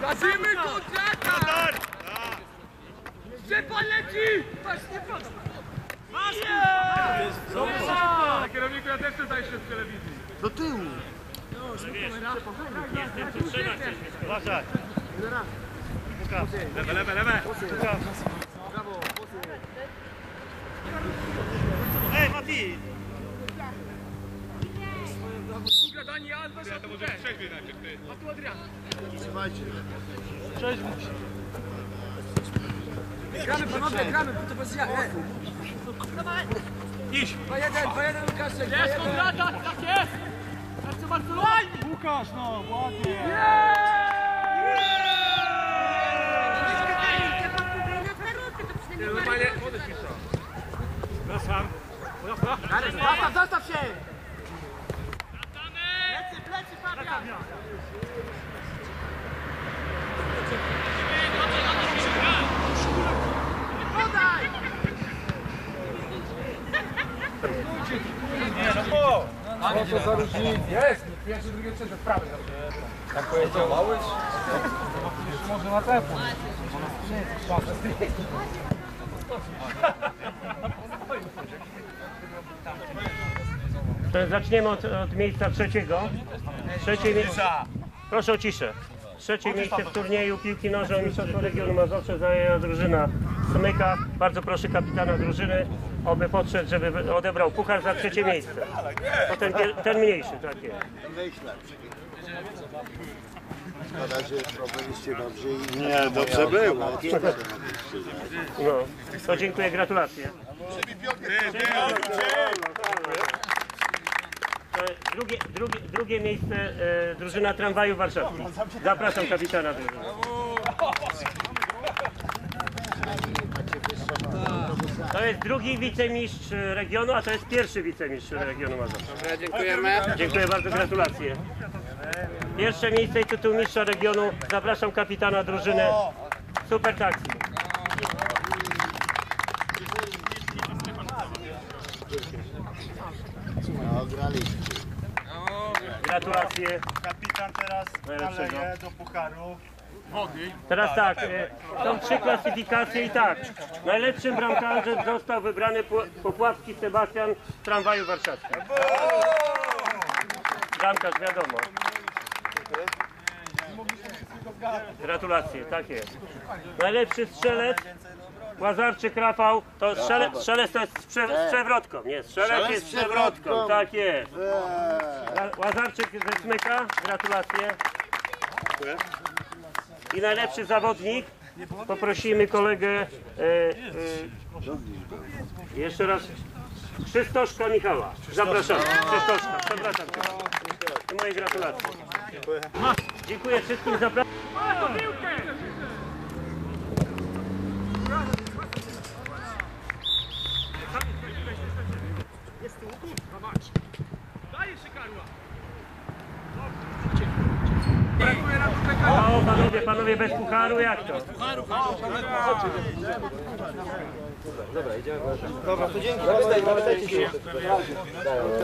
Gazimy kontrata! Szczepan leci! Patrz, nie pada. Panie kierowniku, ja też tutaj się w telewizji. Do tyłu. Uważaj. Lewe, lewe, lewe. Ej, Mati! Druga Dani, Alves, a tu ten. A tu Adrian. Trzymajcie. Gramy panowie, gramy, to bez ja. E. Idź! 2-1, 2-1 Łukaszek. Jest kontrata, tak jest! Serce Barcelona! Łukasz, no, ładnie. Normalnie, młody pisze. Wracam. Zastaw, zastaw się! Nie, no po! Jest, pierwszy, drugi, trzeci, prawy. To zaczniemy od, od miejsca trzeciego. Trzecie miejsce. Proszę o ciszę. Trzecie miejsce w turnieju piłki nożnej Mistrzostwa Regionu Mazowsze zajęła drużyna Smyka. Bardzo proszę kapitana drużyny, aby podszedł, żeby odebrał puchar za trzecie miejsce. To ten, ten mniejszy, tak jest. Szkoda, że robiliście dobrze i... Nie, dobrze było. No, to dziękuję, gratulacje. Drugie, drugie, drugie miejsce e, drużyna tramwaju warszawski. Zapraszam kapitana drużyny. Jest drugi wicemistrz regionu, a to jest pierwszy wicemistrz regionu Mazowsza. Dziękujemy. Dziękuję bardzo, gratulacje. Pierwsze miejsce i tytuł mistrza regionu. Zapraszam kapitana drużyny Super Taxi. Graliście. Gratulacje. Kapitan teraz naleje do pucharu. Teraz tak, e, są trzy klasyfikacje i tak. Najlepszym bramkarzem został wybrany Pu- Popławski Sebastian z tramwaju warszawskiego. Bramkarz, wiadomo. Gratulacje, tak jest. Najlepszy strzelec Łazarczyk Rafał, to strzele, strzelec to jest z, prze, z przewrotką, nie, strzelec jest z przewrotką, tak jest. Eee. Ła- Łazarczyk ze Smyka, gratulacje. I najlepszy zawodnik, poprosimy kolegę, e, e, jeszcze raz, Krzysztoszka Michała. Zapraszam, Krzysztoszka. I moje gratulacje. Dziękuję wszystkim, zapraszam. O, panowie, panowie, bez pucharu, jak to?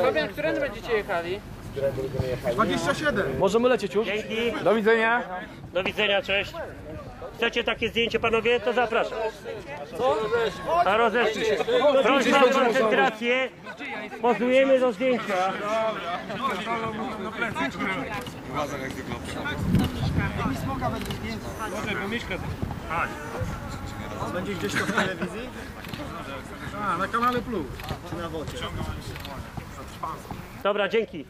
Fabian, którędy będziecie jechali? 27. Możemy lecieć już? Dzięki, Do widzenia. do widzenia, cześć. Chcecie takie zdjęcie, panowie? To zapraszam. A rozeszli się. Proszę o koncentrację. Pozujemy do zdjęcia. Będzie gdzieś to w telewizji? A, na kanale Plus. Czy na wodzie? Dobra, dzięki.